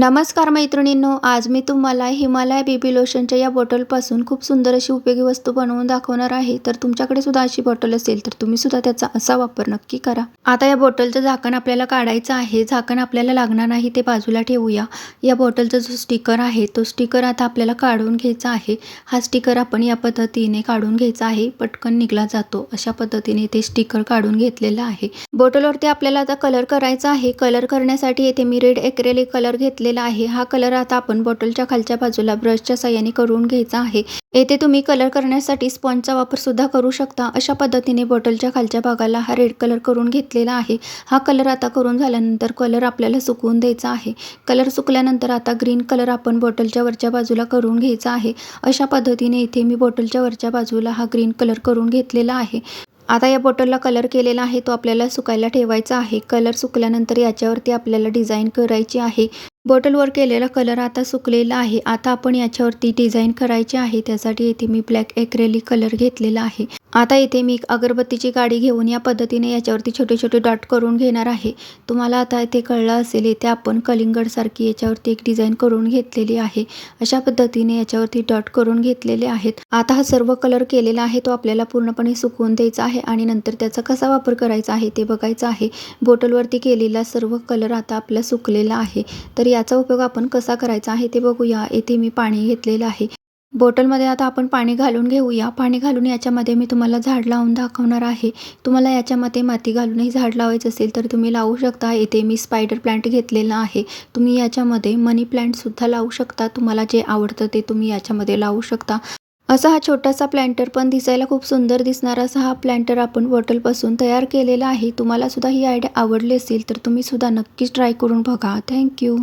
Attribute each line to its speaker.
Speaker 1: नमस्कार मैत्रिणींनो आज मी तुम्हाला हिमालय बेबी लोशनच्या या बॉटलपासून खूप सुंदर अशी उपयोगी वस्तू बनवून दाखवणार आहे. तर तुमच्याकडे सुद्धा अशी बॉटल असेल तर तुम्ही सुद्धा त्याचा असा वापर नक्की करा. आता या बॉटलचं झाकण आपल्याला काढायचं आहे. झाकण आपल्याला लागणार नाही ते बाजूला ठेवूया. या बॉटलचा जो स्टिकर आहे तो स्टिकर आता आपल्याला काढून घ्यायचा आहे. हा स्टिकर आपण या पद्धतीने काढून घ्यायचा आहे. पटकन निघला जातो. अशा पद्धतीने ते स्टिकर काढून घेतलेलं आहे. बॉटलवरती आपल्याला आता कलर करायचा आहे. कलर करण्यासाठी येथे मी रेड एक्रेलिक कलर घेतले घेतलेला आहे. हा कलर आता आपण बॉटलच्या खालच्या बाजूला ब्रशच्या साह्याने करून घ्यायचा आहे. येथे तुम्ही कलर करण्यासाठी स्पॉन्जचा वापर सुद्धा करू शकता. अशा पद्धतीने बॉटलच्या खालच्या भागाला हा रेड कलर करून घेतलेला आहे. हा कलर आता करून झाल्यानंतर कलर आपल्याला सुकवून द्यायचा आहे. कलर सुकल्यानंतर आता ग्रीन कलर आपण बॉटलच्या वरच्या बाजूला करून घ्यायचा आहे. अशा पद्धतीने इथे मी बॉटलच्या वरच्या बाजूला हा ग्रीन कलर करून घेतलेला आहे. आता या बॉटलला कलर केलेला आहे तो आपल्याला सुकायला ठेवायचा आहे. कलर सुकल्यानंतर याच्यावरती आपल्याला डिझाईन करायची आहे. बॉटलवर केलेला कलर आता सुकलेला आहे. आता आपण याच्यावरती डिझाईन करायची आहे. त्यासाठी इथे मी ब्लॅक एक्रेलिक कलर घेतलेला आहे. आता इथे मी एक अगरबत्तीची गाडी घेऊन या पद्धतीने याच्यावरती छोटे छोटे डॉट करून घेणार आहे. तुम्हाला आता इथे कळलं असेल इथे आपण कलिंगडसारखी याच्यावरती एक डिझाईन करून घेतलेली आहे. अशा पद्धतीने याच्यावरती डॉट करून घेतलेले आहेत. आता हा सर्व कलर केलेला आहे तो आपल्याला पूर्णपणे सुकवून द्यायचा आहे आणि नंतर त्याचा कसा वापर करायचा आहे ते बघायचं आहे. बॉटलवरती केलेला सर्व कलर आता आपला सुकलेला आहे. तर याचा उपयोग आपण कसा करायचा आहे ते बघूया. येथे मी पाणी घेतलेलं आहे. बॉटलमध्ये आता आपण पाणी घालून घेऊया. पाणी घालून याच्यामध्ये मी तुम्हाला झाड लावून दाखवणार आहे. तुम्हाला याच्यामध्ये माती घालूनही झाड लावायचं असेल तर तुम्ही लावू शकता. येथे मी स्पायडर प्लांट घेतलेला आहे. तुम्ही याच्यामध्ये मनी प्लांटसुद्धा लावू शकता. तुम्हाला जे आवडतं ते तुम्ही याच्यामध्ये लावू शकता. असा हा छोटासा प्लॅन्टर पण दिसायला खूप सुंदर दिसणारा. असा हा प्लॅन्टर आपण बॉटलपासून तयार केलेला आहे. तुम्हाला सुद्धा ही आयडिया आवडली असेल तर तुम्ही सुद्धा नक्कीच ट्राय करून बघा. थँक्यू